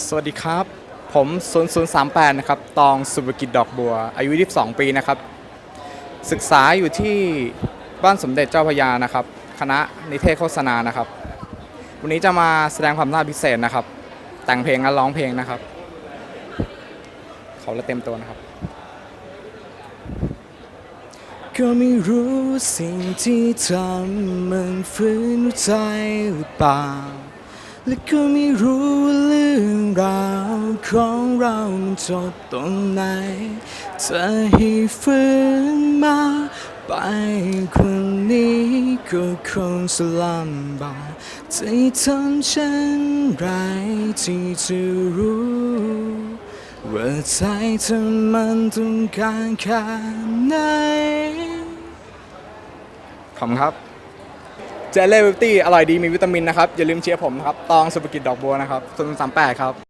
สวัสดีครับ ผม 0038 นะครับ ตองสุภกิจดอกบัว อายุ 22 ปีนะครับ ศึกษาอยู่ที่บ้านสมเด็จเจ้าพระยานะครับ คณะนิเทศโฆษณานะครับ วันนี้จะมาแสดงความสามาพิเศษนะครับ แต่งเพลงและร้องเพลงนะครับ เขาละเต็มตัวนะครับ ก็ไม่รู้สิ่งที่ทำมันฝืนหัวใจหรือเปล่าและก็ไม่รู้ รื่องราวของเราจบตรงไหนเธอให้ฟื้นมาไปคนนี้ก็คงสลัมบากจะทำเช่นไรที่จะรู้ว่าใจเธอมันต้องการแค่ไหนขอบครับ เจลเล่วิตี้อร่อยดีมีวิตามินนะครับ อย่าลืมเชียร์ผมนะครับ ตองสุภกิจดอกบัวนะครับส่วนสามแปดครับ